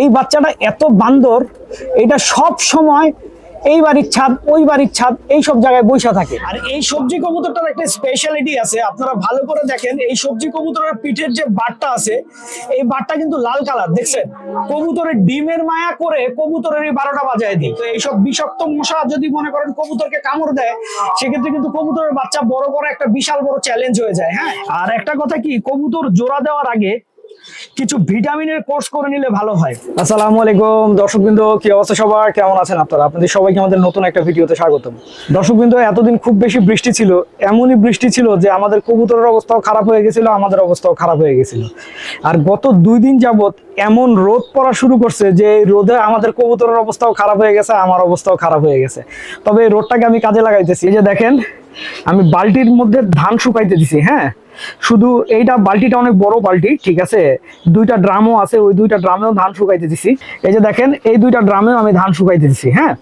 এই বাচ্চাটা এত বান্দর, এটা সব সময় এই বাড়ির ছাদ, ওই বাড়ির ছাদ, এই সব জায়গায় বৈশা থাকে। আর এই সবজি কবুতরটার একটা স্পেশালিটি আছে, আপনারা ভালো করে দেখেন, এই সবজি কবুতরের পিঠের যে বাটটা আছে, এই বাটটা কিন্তু লাল কালার, দেখছেন? কবুতরের ডিমের মায়া করে কবুতরের এই বারোটা বাজায় দিই। তো এইসব বিষাক্ত মশা যদি মনে করেন কবুতরকে কামড় দেয়, সেক্ষেত্রে কিন্তু কবুতরের বাচ্চা বড় বড় একটা বিশাল বড় চ্যালেঞ্জ হয়ে যায় হ্যাঁ? আর একটা কথা কি, কবুতর জোড়া দেওয়ার আগে কিছু ভিটামিনের কোর্স করে নিলে ভালো হয়। আসসালামু আলাইকুম। দর্শকবৃন্দ, কি অবস্থা সবার? কেমন আছেন আপনারা? আপনাদের সবাইকে আমাদের নতুন একটা ভিডিওতে স্বাগতম। দর্শকবৃন্দ, এতদিন খুব বেশি বৃষ্টি ছিল, এমনই বৃষ্টি ছিল যে আমাদের কবুতরের অবস্থাও খারাপ হয়ে গেছিল, আমাদের অবস্থাও খারাপ হয়ে গেছিল। আর গত দুই দিন যাবত এমন রোদ পড়া শুরু করছে যে রোদে আমাদের কবুতরের অবস্থাও খারাপ হয়ে গেছে, আমার অবস্থাও খারাপ হয়ে গেছে। তবে এই রোদটাকে আমি কাজে লাগাইতেছি। এই যে দেখেন, আমি বালতির মধ্যে ধান শুকাইতে দিছি হ্যাঁ? শুধু এইটা বালতিটা অনেক বড় বালতি, ঠিক আছে? দুইটা ড্রামও আছে, ওই দুইটা ড্রামেও ধান শুকাইতে দিছি। এই যে দেখেন, এই দুইটা ড্রামেও আমি ধান শুকাইতে দিছি হ্যাঁ?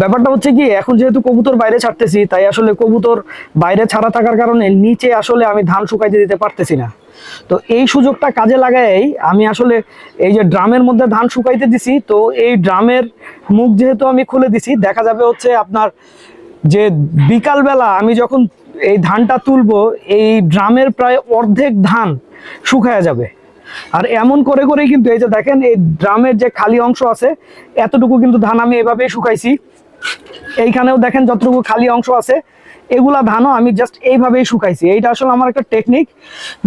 ব্যাপারটা হচ্ছে কি, এখন যেহেতু কবুতর বাইরে ছাড়তেছি, তাই আসলে কবুতর বাইরে ছাড়া থাকার কারণে নিচে আসলে আমি ধান শুকাইতে দিতে পারতেছি না। তো এই সুযোগটা কাজে লাগাই, আমি আসলে এই যে ড্রামের মধ্যে ধান শুকাইতে দিছি, তো এই ড্রামের মুখ যেহেতু আমি খুলে দিছি, দেখা যাবে হচ্ছে আপনার যে বিকালবেলা আমি যখন এই ধানটা তুলবো, এই ড্রামের প্রায় অর্ধেক ধান শুকায়া যাবে। আর এমন করে করেই কিন্তু এই যে দেখেন, এই ড্রামের যে খালি অংশ আছে, এতটুকু কিন্তু ধান আমি এভাবেই শুকাইছি। এইখানেও দেখেন যতটুকু খালি অংশ আছে, এগুলা ধানও আমি জাস্ট এইভাবেই শুকাইছি। এইটা আসলে আমার একটা টেকনিক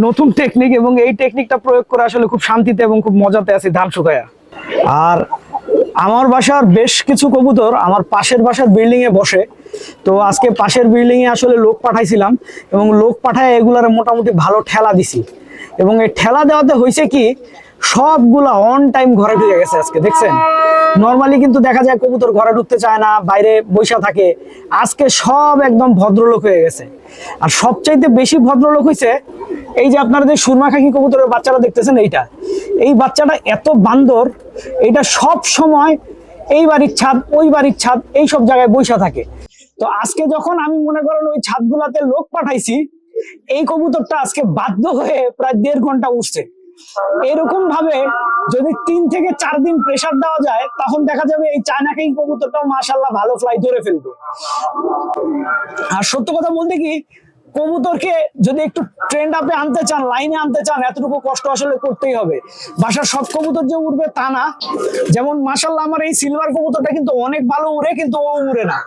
নতুন টেকনিক এবং এই টেকনিকটা প্রয়োগ করে আসলে খুব শান্তিতে এবং খুব মজাতে আছি ধান শুকায়া। আর আমার বাসার বেশ কিছু কবুতর আমার পাশের বাসার বিল্ডিং এ বসে। তো আজকে পাশের বিল্ডিং এ আসলে লোক পাঠাইছিলাম এবং লোক পাঠায় এগুলার মোটামুটি ভালো ঠেলা দিছি। এবং এই ঠেলা দেওয়াতে হয়েছে কি সবগুলা অন টাইম ঘরে ঢুকে গেছে আজকে, দেখছেন? নর্মালি কিন্তু দেখা যায় কবুতর ঘরে ঢুকতে চায় না, বাইরে বৈশা থাকে। আজকে সব একদম ভদ্রলোক হয়ে গেছে। আর সবচাইতে বেশি ভদ্রলোক হয়েছে এই যে আপনারা যে সুরমা খাকি কবুতরের বাচ্চাটা দেখতেছেন এইটা। এই বাচ্চাটা এত বান্দর এটা সব সময় এই বাড়ির ছাদ, ওই বাড়ির ছাদ, এই সব জায়গায় বৈশা থাকে। তো আজকে যখন আমি মনে করেন ওই ছাদগুলাতে লোক পাঠাইছি, এই কবুতরটা আজকে বাধ্য হয়ে প্রায় দেড় ঘণ্টা উঠছে। এরকম ভাবে যদি তিন থেকে চার দিন প্রেসার দেওয়া যায়, তখন দেখা যাবে এই চায়নাকেই কবুতরটাও মাশাল্লাহ ভালো ফ্লাই ধরে ফেলবে। আর সত্য কথা বলতে কি, কবুতরকে যদি একটু ট্রেন্ড আপে আনতে চান লাইনে আনতে চান, এতটুকু কষ্ট আসলে করতেই হবে। বাসার সব কবুতর যে উড়বে তা না। যেমন মাসাল্লাহ আমার এই সিলভার কবুতরটা কিন্তু অনেক ভালো উড়ে, কিন্তু ও উড়ে না।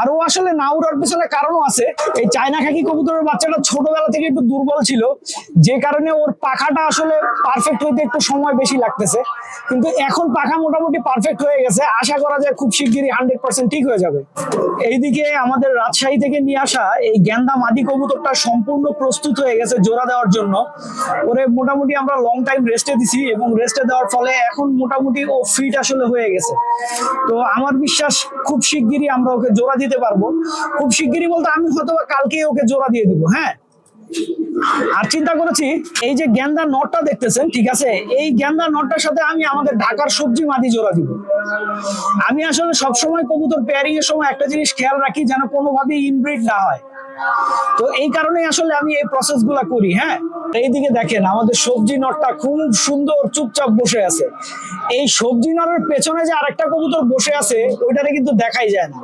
আর ও আসলে না উড়ার পিছনে কারণও আছে। এই চায়না খাকি কবুতরের বাচ্চাটা ছোটবেলা থেকে একটু দুর্বল ছিল। যে কারণে ওর পাখাটা আসলে পারফেক্ট হইতে একটু সময় বেশি লাগতেছে। কিন্তু এখন পাখা মোটামুটি পারফেক্ট হয়ে গেছে। আশা করা যায় খুব শিগগিরই হান্ড্রেড পার্সেন্ট ঠিক হয়ে যাবে। এইদিকে আমাদের রাজশাহী থেকে নিয়ে আসা এই গেন্দা মাদি কবুতরটা সম্পূর্ণ প্রস্তুত হয়ে গেছে জোড়া দেওয়ার জন্য। ওরে মোটামুটি আমরা লং টাইম রেস্টে দিছি এবং রেস্টে দেওয়ার ফলে এখন মোটামুটি ও ফিট আসলে হয়ে গেছে। তো আমার বিশ্বাস খুব শিগগিরই আমরা ওকে জোড়া দিতে পারব। খুব শিগগিরই বলতে আমি হয়তো কালকে ওকে জোড়া দিয়ে দিব হ্যাঁ? আর চিন্তা করেছি, এই যে গেন্দা নটটা দেখতেছেন, ঠিক আছে? এই গেন্দা নটটার সাথে আমি আমাদের ঢাকার সবজি মাদি জোড়া দিব। আমি আসলে সবসময় কবুতর পেয়ারিং এর সময় একটা জিনিস খেয়াল রাখি, যেন কোনোভাবেই ইনব্রিড না হয়। তো এই কারণে আসলে আমি এই প্রসেসগুলা করি হ্যাঁ? এইদিকে দেখেন, আমাদের সবজি নটটা খুব সুন্দর চুপচাপ বসে আছে। এই সবজি নরের পেছনে যে আরেকটা কবুতর বসে আছে, ওইটারে কিন্তু দেখাই যায় না।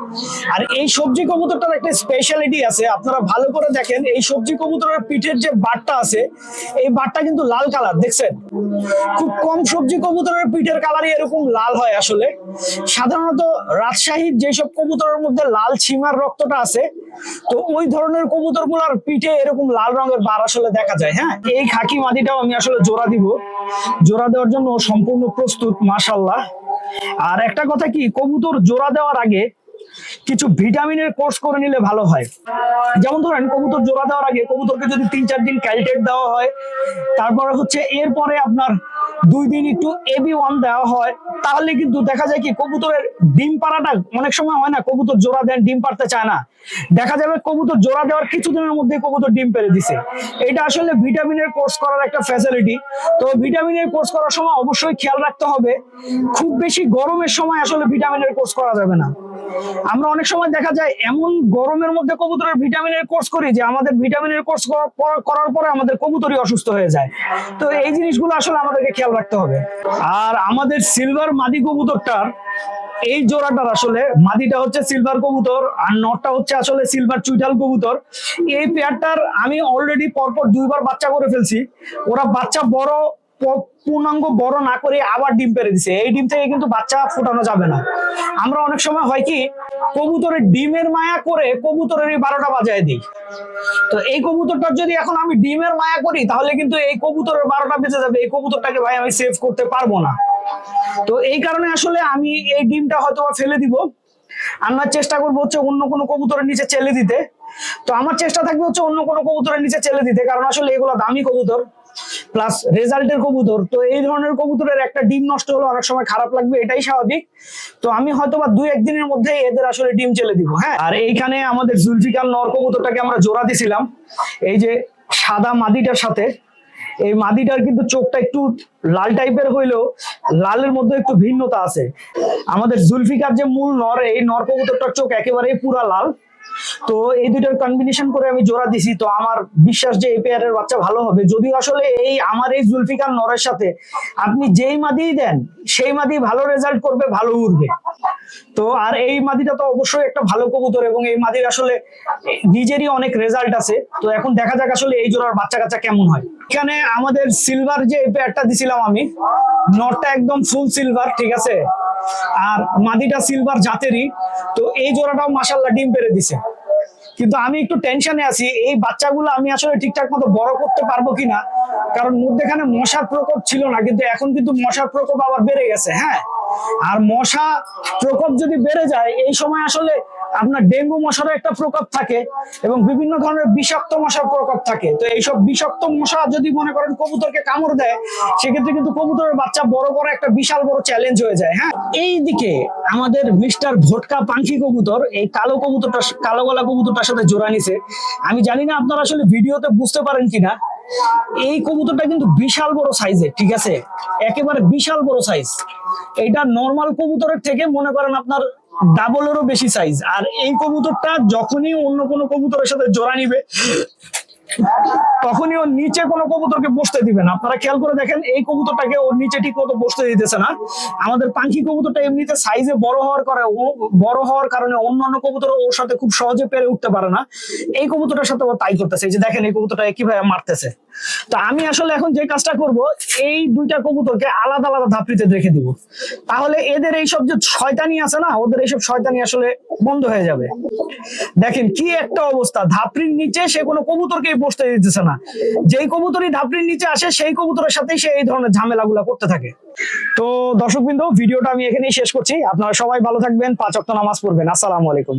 আর এই সবজি কবুতরটার একটা স্পেশালিটি আছে, আপনারা ভালো করে দেখেন, এই সবজি কবুতরের পিঠের যে বাটটা আছে, এই বাটটা কিন্তু লাল কালার, দেখছেন? খুব কম সবজি কবুতরের পিঠের কালারই এরকম লাল হয় আসলে। সাধারণত রাজশাহীর যেসব কবুতরের মধ্যে লাল ছিমার রক্তটা আছে, তো ওই ধরনের কবুতরগুলার পিঠে এরকম লাল রঙের বার আসলে দেখা যায় হ্যাঁ? এই খাকি মাদিটাও আমি আসলে জোড়া দিব। জোড়া দেওয়ার জন্য সম্পূর্ণ প্রস্তুত মাসাল্লাহ আর একটা কথা কি, কবুতর জোড়া দেওয়ার আগে কিছু ভিটামিনের কোর্স করে নিলে ভালো হয়। যেমন ধরেন কবুতর জোড়া দেওয়ার আগে কবুতরকে যদি তিন চার দিন ক্যালটেট দেওয়া হয়, তারপরে হচ্ছে এরপরে আপনার দুই দিন একটু এবি ওয়ান দেওয়া হয়, তাহলে কিন্তু দেখা যায় কি কবুতরের ডিম পাড়াটা অনেক সময় হয় না, কবুতর জোড়া দেন, ডিম পারতে চায় না। দেখা যাবে কবুতর জোড়া দেওয়ার কিছুদিনের মধ্যে কবুতর ডিম পেরে দিছে। এটা আসলে ভিটামিনের কোর্স করার একটা ফ্যাসিলিটি তো ভিটামিনের কোর্স করার সময় অবশ্যই খেয়াল রাখতে হবে। খুব বেশি গরমের সময় আসলে ভিটামিনের কোর্স করা যাবে না। আমরা অনেক সময় দেখা যায় এমন গরমের মধ্যে কবুতরের ভিটামিনের কোর্স করি যে আমাদের ভিটামিনের কোর্স করার পরে আমাদের কবুতরই অসুস্থ হয়ে যায়। তো এই জিনিসগুলো আসলে আমাদেরকে খেয়াল রাখতে হবে। আর আমাদের সিলভার মাদি কবুতরটার এই জোড়াটার আসলে মাদিটা হচ্ছে সিলভার কবুতর আর নটটা হচ্ছে আসলে সিলভার চুইটাল কবুতর। এই পেয়ারটার আমি অলরেডি পরপর দুইবার বাচ্চা করে ফেলছি। ওরা বাচ্চা বড় পূর্ণাঙ্গ বড় না করে আবার ডিম পেরে দিছে। এই ডিম থেকে কিন্তু বাচ্চা ফোটানো যাবে না। আমরা অনেক সময় হয় কি, কবুতরের ডিমের মায়া করে কবুতরের এই বারোটা বাজায় দিই। তো এই কবুতরটার যদি এখন আমি ডিমের মায়া করি, তাহলে কিন্তু এই কবুতরের বারোটা বেঁচে যাবে। এই কবুতরটাকে ভাই আমি সেভ করতে পারব না। তো এই কারণে আসলে আমি এই ডিমটা হয়তো ফেলে দিব। আমরা চেষ্টা করব হচ্ছে অন্য কোনো কবুতরের নিচে চেলে দিতে। তো আমার চেষ্টা থাকবে হচ্ছে অন্য কোনো কবুতরের নিচে চেলে দিতে, কারণ আসলে এগুলো দামি কবুতর। প্লাস রেজাল্টের কবুতর। তো এই ধরনের কবুতরের একটা ডিম নষ্ট হলে অনেক সময় খারাপ লাগবে, এটাই স্বাভাবিক। তো আমি হয়তো বা দুই একদিনের মধ্যে এদের আসলে ডিম চেলে দিব হ্যাঁ? আর এইখানে আমাদের জুলফিকার নর কবুতরটাকে আমরা জোড়া দিছিলাম। এই যে সাদা মাদিটার সাথে, এই মাদিটার কিন্তু চোখটা একটু লাল টাইপের হইলেও লালের মধ্যে একটু ভিন্নতা আছে। আমাদের জুলফিকার যে মূল নর, এই নর কবুতরটার চোখ একেবারেই পুরা লাল। তো এই দুইটার কম্বিনেশন করে আমি জোড়া দিছি। তো আমার বিশ্বাস যে এই পেয়ারের বাচ্চা ভালো হবে। যদিও আসলে এই, আমার এই জুলফিকার নরের সাথে আপনি যেই মাদি দেন, সেই মাদি ভালো রেজাল্ট করবে, ভালো উঠবে তো আর এই মাদিটা তো অবশ্যই একটা ভালো কবুতর এবং এই মাদির আসলে নিজেরই অনেক রেজাল্ট আছে। তো এখন দেখা যাক আসলে এই জোড়ার বাচ্চা কাচ্চা কেমন হয়। এখানে আমাদের সিলভার যে পেয়ারটা দিছিলাম আমি নটটা একদম ফুল সিলভার ঠিক আছে? আর মাদিটা সিলভার জাতেরই। তো এই জোড়াটাও মাসাল্লাহ ডিম পেরে দিছে। কিন্তু আমি একটু টেনশনে আছি, এই বাচ্চাগুলো আমি আসলে ঠিকঠাক মতো বড় করতে পারব কিনা? কারণ মধ্যেখানে মশার প্রকোপ ছিল না, কিন্তু এখন কিন্তু মশার প্রকোপ আবার বেড়ে গেছে হ্যাঁ? আর মশা প্রকোপ যদি বেড়ে যায়, এই সময় আসলে আপনার ডেঙ্গু মশারও একটা প্রকোপ থাকে এবং বিভিন্ন ধরনের বিষাক্ত মশার প্রকোপ থাকে। তো এইসব বিষাক্ত মশা যদি মনে করেন কবুতরকে কামড় দেয়, সেক্ষেত্রে কিন্তু কবুতরের বাচ্চা বড় বড় একটা বিশাল বড় চ্যালেঞ্জ হয়ে যায় হ্যাঁ? এই দিকে আমাদের মিস্টার ভোটকা পাখি কবুতর, এই কালো কবুতরটা, কালো গলা কবুতরটার সাথে জোড়া নিছে। আমি জানি না আপনারা আসলে ভিডিওতে বুঝতে পারেন কিনা। এই কবুতরটা কিন্তু বিশাল বড় সাইজের ঠিক আছে? একেবারে বিশাল বড় সাইজ এটা নর্মাল কবুতরের থেকে মনে করেন আপনার ডাবলেরও বেশি সাইজ আর এই কবুতরটা যখনই অন্য কোনো কবুতরের সাথে জোড়া নিবে তখনই ওর নিচে কোনো কবুতরকে বসতে দিবে না আপনারা খেয়াল করে দেখেন, এই কবুতরটাকে ওর নিচে ঠিক মতো বসতে দিতেছে না। আমাদের পাখি কবুতরটা এমনিতে সাইজে বড় হওয়ার করে বড় হওয়ার কারণে অন্যান্য কবুতর ওর সাথে খুব সহজে পেরে উঠতে পারে না। এই কবুতরটার সাথে ও তাই করতেছে। এই যে দেখেন, এই কবুতরটা কীভাবে মারতেছে। তো আমি আসলে এখন যে কাজটা করব, এই দুইটা কবুতরকে আলাদা আলাদা ধাপড়িতে রেখে দিব। তাহলে এদের এইসব যে শয়তানি আছে না, ওদের এইসব শয়তানি আসলে বন্ধ হয়ে যাবে। দেখেন কি একটা অবস্থা, ধাপড়ির নিচে সে কোনো কবুতরকে বসতে দিতেছে না। যেই কবুতরই ধাপড়ির নিচে আসে, সেই কবুতরের সাথেই সে এই ধরনের ঝামেলাগুলো করতে থাকে। তো দর্শকবৃন্দ, ভিডিওটা আমি এখানেই শেষ করছি। আপনারা সবাই ভালো থাকবেন, পাঁচ অক্ট নামাজ পড়বেন। আসসালামু আলাইকুম।